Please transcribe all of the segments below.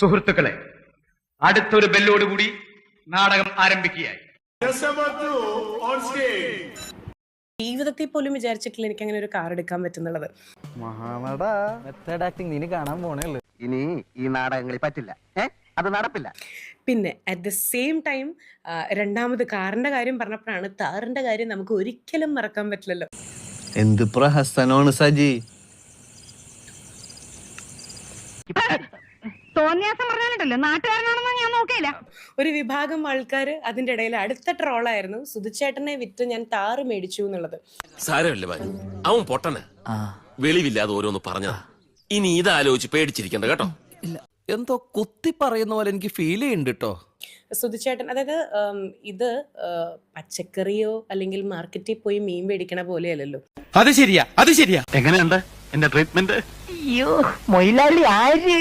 സുഹൃത്തുക്കളെ അടുത്തൊരു ബെല്ലോടുകൂടി നാടകം ആരംഭിക്കുകയായി. ജീവിതത്തിൽ പോലും വിചാരിച്ചിട്ടില്ല എനിക്ക് അങ്ങനെ ഒരു കാർ എടുക്കാൻ പറ്റുന്നുള്ളത്. മഹാനട. മെത്തേഡ് ആക്ടിങ് നീ കാണാൻ പോണേ ഇനി ഈ നാടകങ്ങളിൽ പറ്റില്ല. അത് നടപ്പില്ല. പിന്നെ അറ്റ് ദ സെയിം ടൈം രണ്ടാമത് കാറിന്റെ കാര്യം പറഞ്ഞപ്പോഴാണ് താറിന്റെ കാര്യം നമുക്ക് ഒരിക്കലും മറക്കാൻ പറ്റില്ലല്ലോ. എന്ത് പ്രഹസനമാണ് സജി? തോന്നിയാസം പറഞ്ഞാലുണ്ടല്ലോ. നാട്ടുകാരനാണെന്ന് ഞാൻ നോക്കിയില്ല. ഒരു വിഭാഗം ആൾക്കാർ അതിന്റെ ഇടയിൽ അടുത്ത ട്രോളായിരുന്നു സുധിച്ചേട്ടനെ വിറ്റ് ഞാൻ താറ് മേടിച്ചു എന്നുള്ളത്. സാരമില്ല ബാനു അവൻ പൊട്ടന്. വെളിവില്ലാതെ ഓരോന്ന് പറഞ്ഞതാ. ഇനി ഇതാലോചിച്ച് പേടിച്ചിരിക്കണ്ട കേട്ടോ. എന്തോ കുത്തി പറയുന്ന പോലെ എനിക്ക് ഫീൽ ചെയ്യുന്നുണ്ട് കേട്ടോ സുധിച്ചേട്ടൻ അതായത് ഉം, ഇത് പച്ചക്കറിയോ അല്ലെങ്കിൽ മാർക്കറ്റിൽ പോയി മീൻ മേടിക്കണ പോലെയല്ലല്ലോ. അത് ശരിയാ അത് ശരിയാ. എങ്ങനെയുണ്ട്? എന്റെ ട്രീറ്റ്മെന്റ് അയ്യോ മൊയിലാളി ആര്?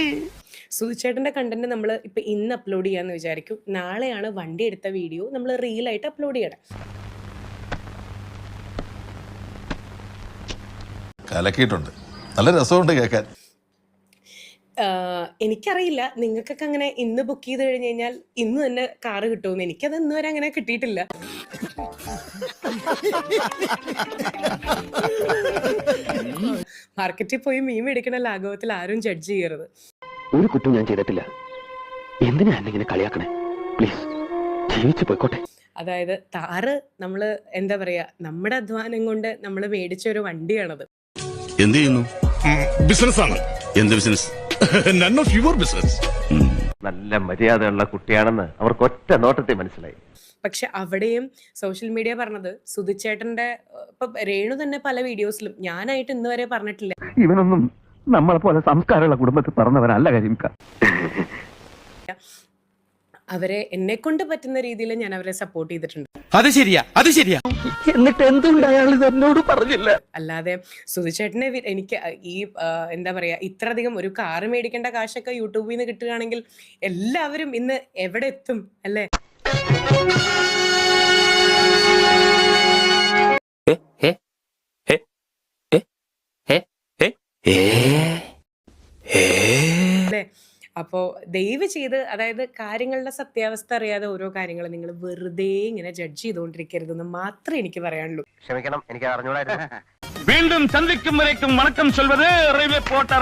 സുധിച്ചേട്ടന്റെ കണ്ടന്റ് നമ്മൾ ഇപ്പം ഇന്ന് അപ്ലോഡ് ചെയ്യാമെന്ന് വിചാരിക്കും. നാളെയാണ് വണ്ടി എടുത്ത വീഡിയോ നമ്മൾ റീലായിട്ട് അപ്ലോഡ് ചെയ്യണം. കലക്കിയിട്ടുണ്ട്. നല്ല രസമുണ്ട് കേൾക്കാൻ. എനിക്കറിയില്ല. നിങ്ങൾക്കൊക്കെ അങ്ങനെ ഇന്ന് ബുക്ക് ചെയ്ത് കഴിഞ്ഞ് കഴിഞ്ഞാൽ ഇന്ന് തന്നെ കാറ് കിട്ടുമെന്ന്. എനിക്കത് ഇന്ന് വരെ അങ്ങനെ കിട്ടിയിട്ടില്ല. മാർക്കറ്റിൽ പോയി മീൻ മേടിക്കണ ലാഘവത്തിൽ ആരും ജഡ്ജ് ചെയ്യരുത്. ഒരു കുറ്റം ഞാൻ ചെയ്തിട്ടില്ല. എന്തിനാ എന്നെ ഇങ്ങനെ കളിയാക്കണേ? പ്ലീസ് ജീവിച്ചു പോയിക്കോട്ടെ. അതായത് താറ് നമ്മൾ എന്താ പറയാ നമ്മുടെ അധ്വാനം കൊണ്ട് നമ്മൾ മേടിച്ച ഒരു വണ്ടിയാണത്. എന്ത് ചെയ്യുന്നു? ബിസിനസ് ആണ് എന്ത് business? None of your business നല്ല മര്യാദയുള്ള കുട്ടിയാണെന്ന് അവർക്ക് ഒറ്റ നോട്ടത്തിൽ മനസ്സിലായി. പക്ഷെ അവിടെയും സോഷ്യൽ മീഡിയ പറഞ്ഞത് സുധിച്ചേട്ടന്റെ ഇപ്പൊ രേണു തന്നെ പല വീഡിയോസിലും ഞാനായിട്ട് ഇന്ന് വരെ പറഞ്ഞിട്ടില്ല. ഇവനൊന്നും നമ്മളെ പോലെ സംസ്കാരമുള്ള കുടുംബത്തിൽ പറഞ്ഞവനല്ല കരിമിക്ക അവരെ എന്നെ കൊണ്ട് പറ്റുന്ന രീതിയിൽ ഞാൻ അവരെ സപ്പോർട്ട് ചെയ്തിട്ടുണ്ട്. അത് ശരിയാ അത് ശരിയാ. എന്നിട്ട് എന്തുകൊണ്ട് അയാൾ ഇത് എന്നോട് പറഞ്ഞില്ല? അല്ലാതെ സുധിച്ചേട്ടനെ വി- എനിക്ക് ഈ ആ, എന്താ പറയാ ഇത്രയധികം ഒരു കാറ് മേടിക്കേണ്ട കാശൊക്കെ യൂട്യൂബിൽ നിന്ന് കിട്ടുകയാണെങ്കിൽ എല്ലാവരും ഇന്ന് എവിടെ എത്തും അല്ലേ? അല്ലേ അപ്പോ ദയവ് ചെയ്ത് അതായത് കാര്യങ്ങളുടെ സത്യാവസ്ഥ അറിയാതെ ഓരോ കാര്യങ്ങൾ നിങ്ങൾ വെറുതെ ഇങ്ങനെ ജഡ്ജ് ചെയ്തുകൊണ്ടിരിക്കരുതെന്ന് മാത്രമേ എനിക്ക് പറയാനുള്ളൂ. ക്ഷമിക്കണം എനിക്ക് അറിഞ്ഞൂടായിരുന്നു. വീണ്ടും സന്ധിക്കും വരേക്കും വണക്കം ചൊല്ലുന്നത് റെയിൽവേ പോട്ടർ